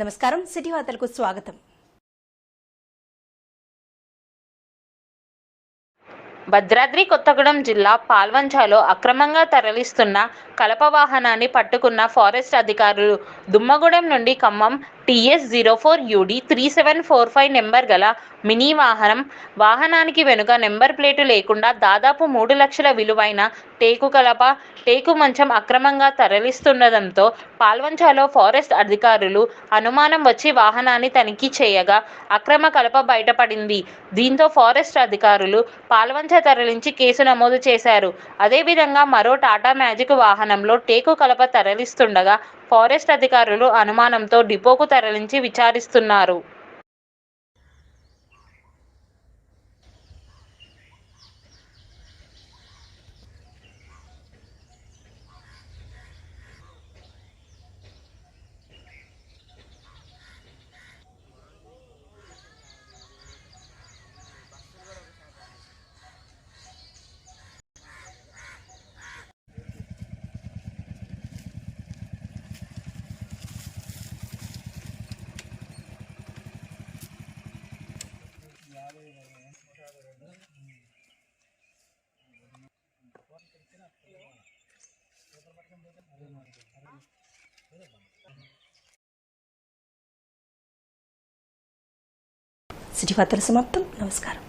నమస్కారం. సిటీ వార్తలకు స్వాగతం. భద్రాద్రి కొత్తగూడెం జిల్లా పాల్వంచాలో అక్రమంగా తరలిస్తున్న కలప వాహనాన్ని పట్టుకున్న ఫారెస్ట్ అధికారులు దుమ్మగూడెం నుండి Khammam TS zero four UD three seven four five number గల మినీ వాహనం వాహనానికి వెనుక నెంబర్ ప్లేటు లేకుండా దాదాపు మూడు లక్షల విలువైన టేకు కలప టేకు మంచం అక్రమంగా తరలిస్తుండడంతో పాల్వంచాలో ఫారెస్ట్ అధికారులు అనుమానం వచ్చి వాహనాన్ని తనిఖీ చేయగా అక్రమ కలప బయటపడింది. దీంతో ఫారెస్ట్ అధికారులు పాల్వంచ తరలించి కేసు నమోదు చేశారు. అదేవిధంగా మరో టాటా మ్యాజిక్ వాహనంలో టేకు కలప తరలిస్తుండగా ఫారెస్ట్ అధికారులు అనుమానంతో డిపోకు తరలించి విచారిస్తున్నారు. సిటీ వార్తల సమాప్తం నమస్కారం